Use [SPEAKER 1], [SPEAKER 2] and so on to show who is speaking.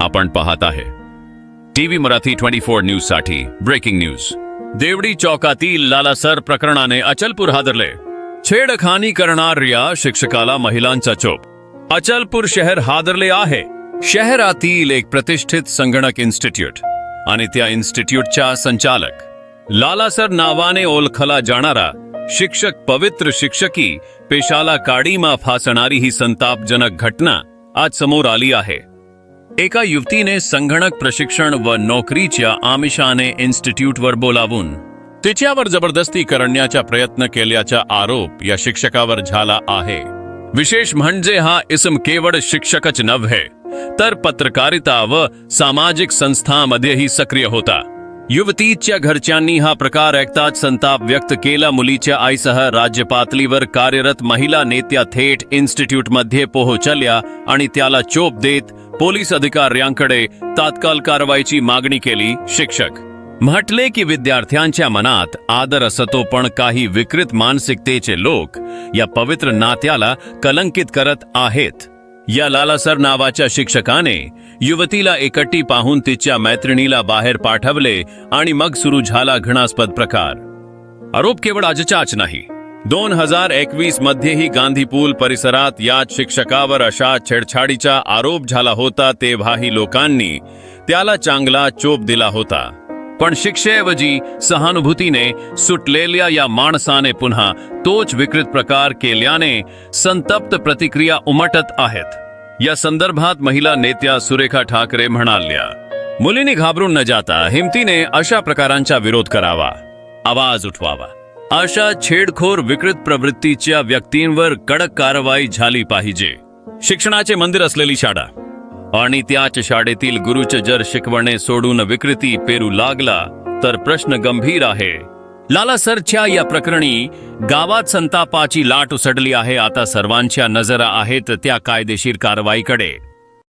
[SPEAKER 1] आपण पाहत आहे. TV Marathi twenty four news साठी ब्रेकिंग न्यूज़ देवडी चौकातील लालासर प्रकरणाने अचलपूर हादरले. छेडखानी करणाऱ्या शिक्षकाला महिलांचा चोप. अचलपूर शहर हादरले आहे. शहरातील एक प्रतिष्ठित संगणक इन्स्टिट्यूट आणि त्या इन्स्टिट्यूटच्या संचालक. लालासर नावाने ओळखला जाणारा शिक्षक पवित्र शिक्षकी पेशाला काडीमा फासणारी ही संतापजनक घटना आज समोर आली आहे. एका युवतीने संगणक प्रशिक्षण व नोकरीच्या आमिषाने इन्स्टिट्यूटवर बोलावून तिच्यावर जबरदस्ती करण्याचा प्रयत्न केल्याचा आरोप या शिक्षकावर झाला आहे. विशेष म्हणजे हा इसम केवळ शिक्षकच नव्हे तर पत्रकारिता व सामाजिक संस्थांमध्येही सक्रिय होता. युवतीच्या घरच्यांनी हा प्रकार ऐकताच संताप व्यक्त केला. मुलीच्या आईसह राज्य पातळीवर कार्यरत महिला नेत्या थेट इन्स्टिट्यूटमध्ये पोहोचल्या आणि त्याला चोप देत पोलीस अधिकाऱ्यांकडे तात्काळ कारवाईची मागणी केली शिक्षक. म्हटले की विद्यार्थ्यांच्या मनात आदर असतो पण काही विकृत मानसिकतेचे लोक या पवित्र नात्याला कलंकित करत आहेत. या लालासर नावाच्या शिक्षकाने युवतीला एकटी पाहून तिच्या मैत्रिणीला बाहेर पाठवले आणि मग सुरू झाला घृणास्पद प्रकार. आरोप केवळ आजचाच नाही. दोन हजार एकवीस मध्येही गांधी पूल परिसरात याच शिक्षकावर अशा छेडछाडीचा आरोप झाला होता तेव्हाही लोकांनी त्याला चांगला चोप दिला होता. पण शिक्षेऐवजी सहानुभूतीने सुटलेल्या या माणसाने पुन्हा तोच विकृत प्रकार केल्याने संतप्त प्रतिक्रिया उमटत आहेत. या संदर्भात महिला नेत्या सुरेखा ठाकरे म्हणाल्या मुलींनी घाबरून न जाता हिमतीने अशा प्रकारांचा विरोध करावा. आवाज उठवावा. अशा छेडखोर विकृत प्रवृत्तीच्या व्यक्तींवर कडक कारवाई झाली पाहिजे. शिक्षणाचे मंदिर असलेली शाळा आणि त्याच शाळेतील गुरुचे जर शिकवणे सोडून विकृती पेरू लागला तर प्रश्न गंभीर आहे. लालासरच्या या प्रकरणी गावात संतापाची लाट उसडली आहे आता सर्वांच्या नजरा आहेत त्या कायदेशीर कारवाईकडे.